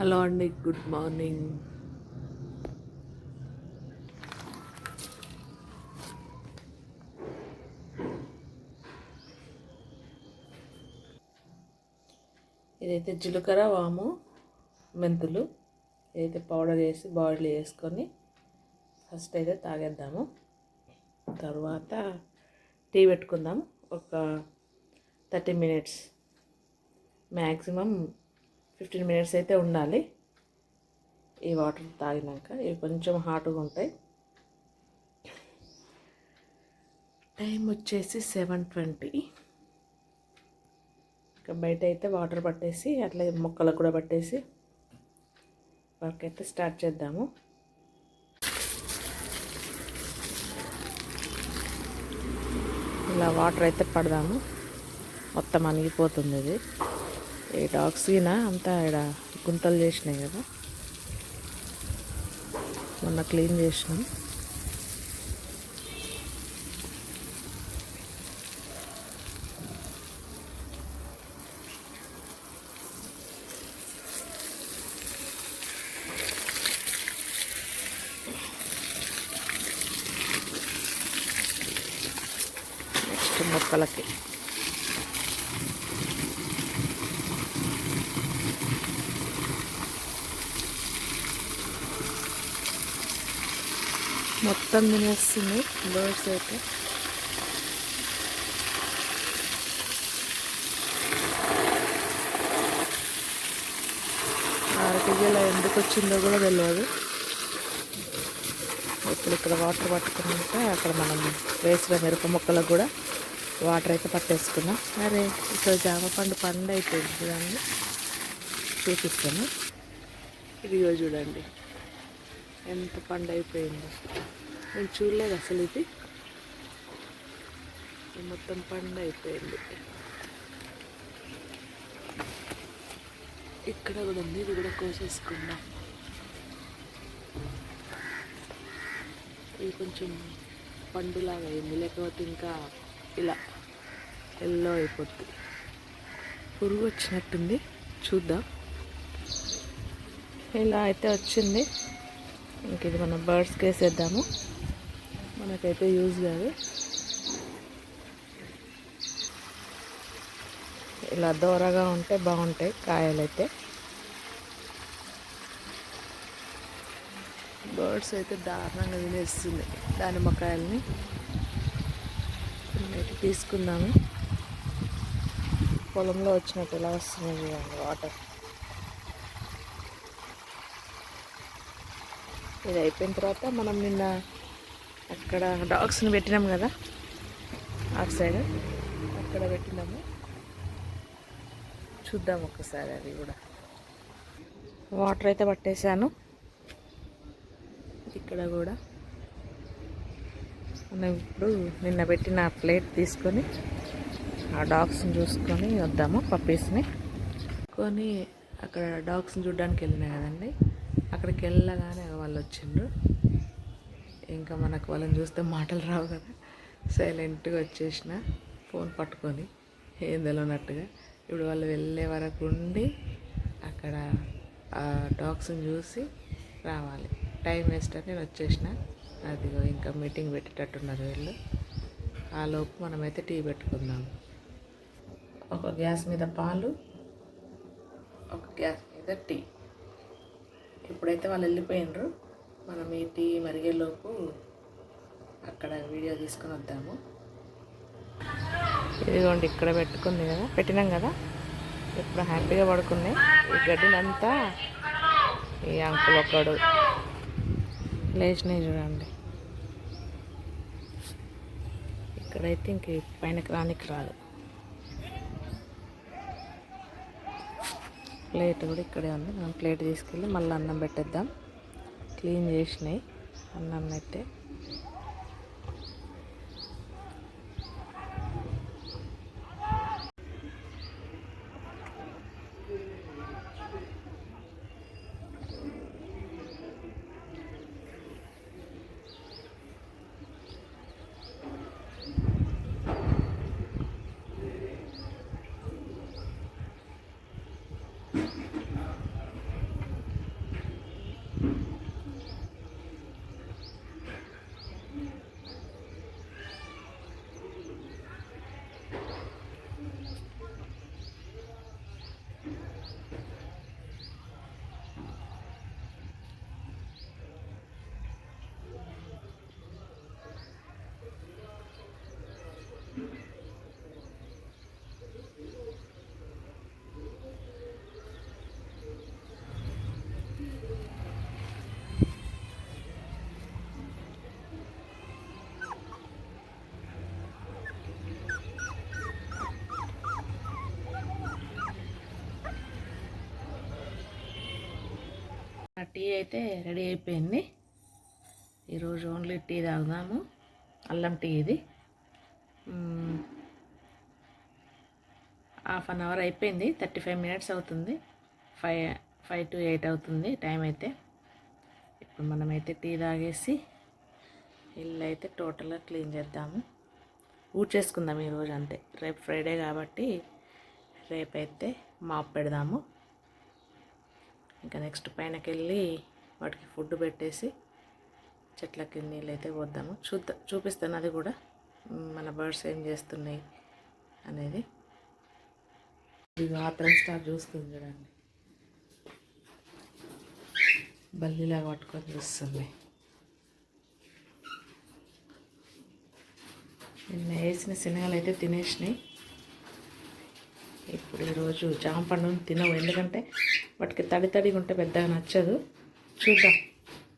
Hello అండి good morning. ఇదైతే జీలకర్ర వాము మెంతులు ఇదైతే పౌడర్ వేసి బాయిల్ చేసుకొని ఫస్ట్ అయితే తాగేద్దాము. తర్వాత టీ పెట్టుకుందాం ఒక thirty minutes maximum fifteen minutes అయితే ఉండాలి. ఈ వాటర్ తాగినాక ఇవి కొంచెం హాట్గా ఉంటాయి. టైం వచ్చేసి సెవెన్ ట్వంటీ ఇంకా బయట అయితే వాటర్ పట్టేసి అట్లా మొక్కలకు కూడా పట్టేసి వర్క్ అయితే స్టార్ట్ చేద్దాము. ఇలా వాటర్ అయితే పడదాము. మొత్తం అణిగిపోతుంది ఇది. ఈ డాగ్స్ అంతా ఇక్కడ గుంతలు చేసినాయి కదా. మొన్న క్లీన్ చేసినాం. నెక్స్ట్ మొక్కలకి. మొత్తం తినేస్తుంది. బర్డ్స్ అయితే. ఆరకేజీల ఎందుకు వచ్చిందో కూడా తెలియదు ఇప్పుడు ఇక్కడ వాటర్ పట్టుకున్నాక అక్కడ మనం వేసిన మిరప మొక్కలకు కూడా వాటర్ అయితే పట్టేసుకున్నాం అరే ఇక్కడ జామ పండు పండు అయిపోయింది చూడండి. చూపిస్తాను. ఇదిగో చూడండి. ఎంత పండు అయిపోయిందో నేను చూడలేదు అసలు ఇది. మొత్తం పండు అయిపోయింది ఇక్కడ కూడా ఉంది ఇది కూడా కోసేసుకుందాం. ఇది కొంచెం పండులాగా అయింది లేకపోతే ఇంకా ఇలా ఎల్లో అయిపోద్ది. పురుగు వచ్చినట్టుంది చూద్దాం. ఇలా అయితే వచ్చింది. ఇంక ఇది మనం బర్డ్స్కి వేసేద్దాము మనకైతే యూజ్ కాదు. ఇలా దూరగా ఉంటే బాగుంటాయి కాయలైతే. బర్డ్స్ అయితే దారుణంగా తినేస్తుంది దానిమ్మకాయలని. అయితే తీసుకుందాము. పొలంలో వచ్చినట్టు ఎలా వస్తున్నాయి వాటర్. ఇది అయిపోయిన తర్వాత మనం నిన్న అక్కడ డాగ్స్ని పెట్టినాం కదా ఆఫ్ సైడ్ అక్కడ పెట్టినాము. చూద్దాం ఒకసారి అది కూడా. వాటర్ అయితే పట్టేశాను. ఇక్కడ కూడా. మనం ఇప్పుడు నిన్న పెట్టిన ప్లేట్ తీసుకొని ఆ డాగ్స్ని చూసుకొని వద్దాము పప్పీస్ని కొని అక్కడ డాగ్స్ని చూడడానికి వెళ్ళినా కదండి. అక్కడికి వెళ్ళగానే వాళ్ళు వచ్చిండ్రు ఇంకా మనకు వాళ్ళని చూస్తే మాటలు రావు కదా. సైలెంట్గా వచ్చేసిన ఫోన్ పట్టుకొని ఏం తెలియనట్టుగా ఇప్పుడు వాళ్ళు వెళ్ళే వరకు ఉండి అక్కడ డాగ్స్ని చూసి రావాలి. టైం వేస్ట్ అని నేను వచ్చేసిన. అదిగో ఇంకా మీటింగ్ పెట్టేటట్టున్నారు వీళ్ళు. ఆ లోపు మనమైతే టీ పెట్టుకుందాం. ఒక గ్యాస్ మీద పాలు ఒక గ్యాస్ మీద టీ. ఇప్పుడైతే వాళ్ళు వెళ్ళిపోయినరు. మనం ఈ టీ మరిగేలోపు అక్కడ వీడియో తీసుకొని వద్దాము. ఇదిగోండి ఇక్కడ పెట్టుకుంది కదా. పెట్టినాం కదా? ఇప్పుడు హ్యాపీగా పడుకున్నాయి. ఈ గడ్డినంతా ఈ అంకుల్ ఒకడు లేచినాయి చూడండి. ఇక్కడైతే ఇంక పైనకి రానికి రాదు ప్లేట్ కూడా ఇక్కడే ఉంది. మనం ప్లేట్ తీసుకెళ్ళి మళ్ళీ అన్నం పెట్టేద్దాం. క్లీన్ చేసినాయి. అన్నం అయితే టీ అయితే రెడీ అయిపోయింది. ఈరోజు ఓన్లీ టీ తాగుదాము. అల్లం టీ ఇది. హాఫ్ అన్ అవర్ అయిపోయింది. థర్టీ ఫైవ్ మినిట్స్ అవుతుంది. ఫైవ్ ఫైవ్ టు ఎయిట్ అవుతుంది టైం అయితే. ఇప్పుడు మనమైతే టీ తాగేసి ఇల్లు అయితే టోటల్గా క్లీన్ చేద్దాము. ఊడ్చేసుకుందాం ఈరోజు అంతే. రేపు ఫ్రైడే కాబట్టి రేపైతే మాప్ పెడదాము. ఇంకా నెక్స్ట్ పైనకి వెళ్ళి వాటికి ఫుడ్ పెట్టేసి చెట్లకి నీళ్ళు అయితే పోద్దాము. చూద్దాం చూపిస్తాను అది కూడా. మన బర్డ్స్ ఏం చేస్తున్నాయి అనేది. ఇది ఆత్రం స్టార్ చూస్తుంది చూడండి. బల్లిలాగా పట్టుకొని చూస్తుంది. నిన్న వేసిన శనగలు అయితే తినేసినాయి. ఇప్పుడు ఈరోజు జామ పండును తినవు. ఎందుకంటే వాటికి తడి తడిగా ఉంటే పెద్దగా నచ్చదు. చూద్దాం.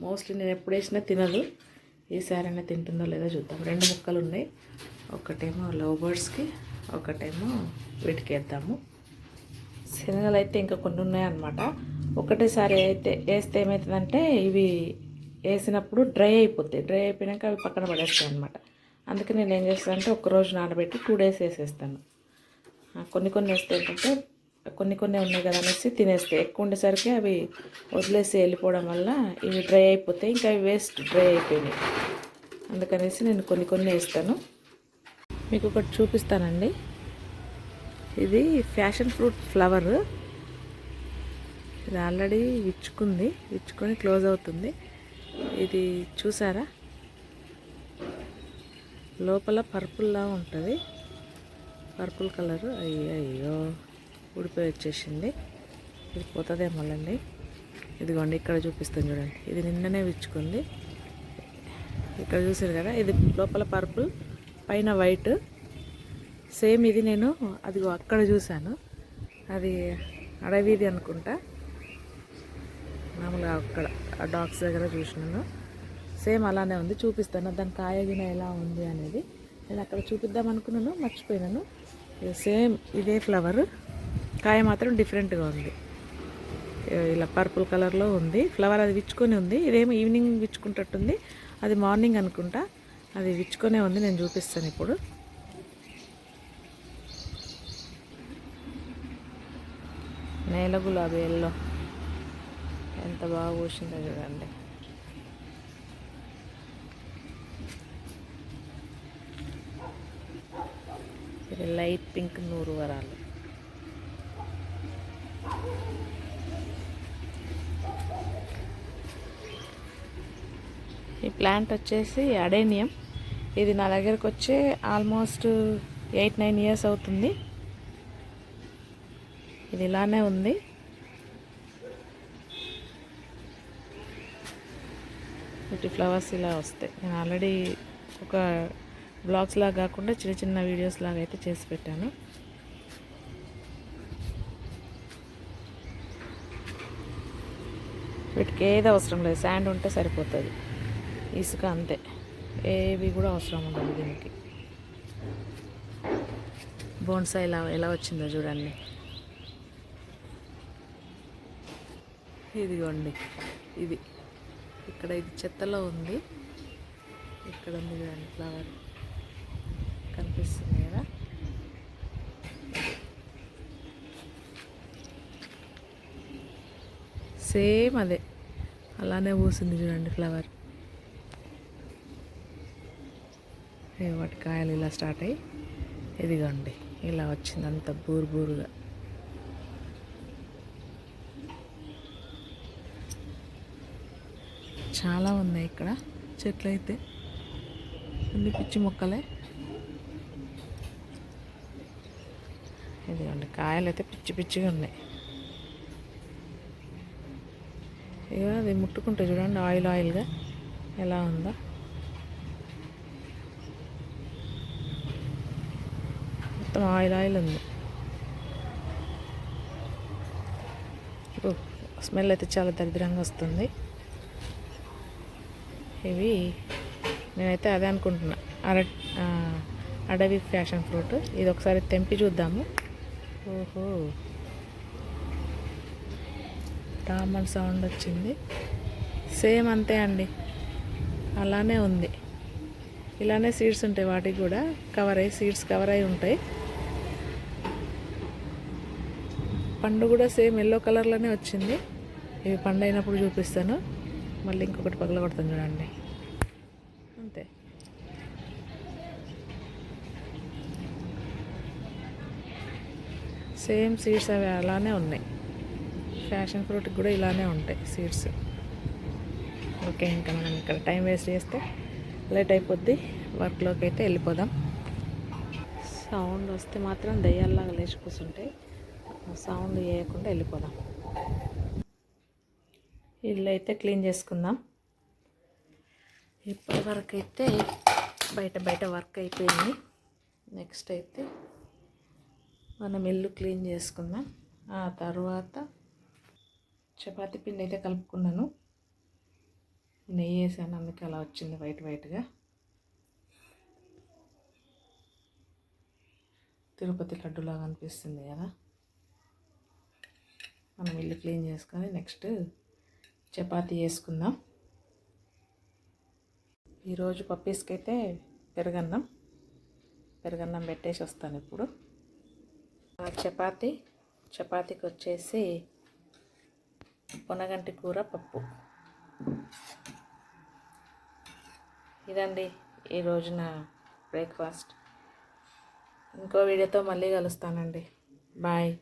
మోస్ట్లీ నేను ఎప్పుడు వేసినా తినదు. ఈసారైనా తింటుందో లేదో చూద్దాం. రెండు ముక్కలు ఉన్నాయి. ఒకటేమో లవ్ బర్డ్స్కి ఒకటేమో వీటికి వేద్దాము. శనగలు అయితే ఇంకా కొన్ని ఉన్నాయన్నమాట. ఒకటేసారి అయితే వేస్తే ఏమవుతుందంటే ఇవి వేసినప్పుడు డ్రై అయిపోతాయి. డ్రై అయిపోయాక అవి పక్కన పడేస్తాయి అనమాట అందుకే నేను ఏం చేస్తాను అంటే ఒక్కరోజు నానబెట్టి టూ డేస్ వేసేస్తాను. కొన్ని కొన్ని వేస్తే ఏంటంటే కొన్ని కొన్ని ఉన్నాయి కదా అనేసి తినేస్తాయి ఎక్కువ ఉండేసరికి అవి వదిలేసి వెళ్ళిపోవడం వల్ల ఇవి డ్రై అయిపోతాయి. ఇంకా అవి వేస్ట్ డ్రై అయిపోయినాయి. అందుకనేసి నేను కొన్ని కొన్ని వేస్తాను. మీకు ఒకటి చూపిస్తానండి. ఇది ఫ్యాషన్ ఫ్రూట్ ఫ్లవర్. ఇది ఆల్రెడీ విచ్చుకుంది. విచ్చుకొని క్లోజ్ అవుతుంది. ఇది చూసారా? లోపల పర్పుల్లా ఉంటుంది. Purple colour. అయ్యో అయ్యో. ఊడిపోయి వచ్చేసింది. ఇది పోతుందేమోలండి. ఇదిగోండి ఇక్కడ చూపిస్తాను చూడండి. ఇది నిన్ననే విచ్చుకుంది. ఇక్కడ చూసారు కదా ఇది లోపల పర్పుల్ పైన వైట్. సేమ్ ఇది నేను అదిగో అక్కడ చూశాను. అది అడవిది అనుకుంటా. మామూలుగా అక్కడ ఆ డాగ్స్ దగ్గర చూసినాను. సేమ్ అలానే ఉంది చూపిస్తాను. దాని కాయగిన ఎలా ఉంది అనేది నేను అక్కడ చూపిద్దాం అనుకున్నాను మర్చిపోయినాను. సేమ్ ఇదే ఫ్లవర్ కాయ మాత్రం డిఫరెంట్గా ఉంది. ఇలా పర్పుల్ కలర్లో ఉంది. ఫ్లవర్ అది విచ్చుకొని ఉంది. ఇదేమో ఈవినింగ్ విచ్చుకుంటట్టుంది అది మార్నింగ్ అనుకుంటా. అది విచ్చుకొనే ఉంది. నేను చూపిస్తాను ఇప్పుడు. నేల గులాబీ ఎల్లో ఎంత బాగా పూసిందో చూడండి. ఇది లైట్ పింక్ నూరు వరాలు. ఈ ప్లాంట్ వచ్చేసి అడేనియం. ఇది నా దగ్గరకు వచ్చి ఆల్మోస్ట్ ఎయిట్ నైన్ ఇయర్స్ అవుతుంది. ఇది ఇలానే ఉంది. వీటి ఫ్లవర్స్ ఇలా వస్తాయి. నేను ఆల్రెడీ ఒక బ్లాగ్స్ లాగా కాకుండా చిన్న చిన్న వీడియోస్ లాగా అయితే చేసి పెట్టాను. వీటికి ఏది అవసరం లేదు. శాండ్ ఉంటే సరిపోతుంది. ఇసుక అంతే. ఏవి కూడా అవసరం ఉండదు దీనికి. బోన్సా ఇలా ఎలా వచ్చిందో చూడండి. ఇదిగోండి. ఇది. ఇక్కడ ఇది చెత్తలో ఉంది. ఇక్కడ ఉంది చూడండి ఫ్లవర్ కనిపిస్తుంది కదా సేమ్ అదే. అలానే పూసింది చూడండి ఫ్లవర్. ఏ వాటి కాయలు ఇలా స్టార్ట్ అయ్యి ఇదిగోండి ఇలా వచ్చింది అంత బూరు బూరుగా. చాలా ఉన్నాయి ఇక్కడ చెట్లు అయితే అన్ని పిచ్చి మొక్కలే. ఇదిగోండి కాయలు అయితే పిచ్చి పిచ్చిగా ఉన్నాయి. ఇక అది ముట్టుకుంటే చూడండి ఆయిల్ ఆయిల్గా ఎలా ఉందో. మొత్తం ఆయిల్ ఆయిల్ ఉంది. స్మెల్ అయితే చాలా దరిద్రంగా వస్తుంది. ఇవి నేనైతే అదే అనుకుంటున్నా. అర అడవి ఫ్యాషన్ ఫ్రూట్. ఇది ఒకసారి తెంపి చూద్దాము. ఓహో. డామర్ సౌండ్ వచ్చింది. సేమ్ అంతే అండి. అలానే ఉంది. ఇలానే సీడ్స్ ఉంటాయి వాటికి కూడా. కవర్ అయ్యి సీడ్స్ కవర్ అయి ఉంటాయి. పండు కూడా సేమ్ ఎల్లో కలర్లోనే వచ్చింది. ఇవి పండు అయినప్పుడు చూపిస్తాను. మళ్ళీ ఇంకొకటి పగల కొడతాను చూడండి. అంతే. సేమ్ సీడ్స్ అవి అలానే ఉన్నాయి. ఫ్యాషన్ ఫ్రూట్కి కూడా ఇలానే ఉంటాయి సీడ్స్. ఓకే ఇంకా మనం ఇక్కడ టైం వేస్ట్ చేస్తే లేట్ అయిపోద్ది. వర్క్లోకి అయితే వెళ్ళిపోదాం. సౌండ్ వస్తే మాత్రం దయ్యాల్లాగా లేచి కూర్చుంటాయి సౌండ్ చేయకుండా వెళ్ళిపోదాం. ఇల్లు అయితే క్లీన్ చేసుకుందాం. ఇప్పటి వరకు అయితే బయట బయట వర్క్ అయిపోయింది. నెక్స్ట్ అయితే మనం ఇల్లు క్లీన్ చేసుకుందాం. ఆ తర్వాత చపాతి పిండి అయితే కలుపుకున్నాను. నెయ్యి వేసాను అందుకే అలా వచ్చింది వైట్ వైట్గా. తిరుపతి లడ్డులాగా అనిపిస్తుంది కదా. మనం ఇల్లు క్లీన్ చేసుకొని నెక్స్ట్ చపాతీ వేసుకుందాం. ఈరోజు పప్పీస్కి అయితే పెరగన్నం. పెరగన్నం పెట్టేసి వస్తాను ఇప్పుడు. ఆ చపాతీ చపాతీకి వచ్చేసి పొనగంటి కూర పప్పు. ఇదండి ఈ రోజున బ్రేక్ఫాస్ట్. ఇంకో వీడియోతో మళ్ళీ కలుస్తానండి. బాయ్.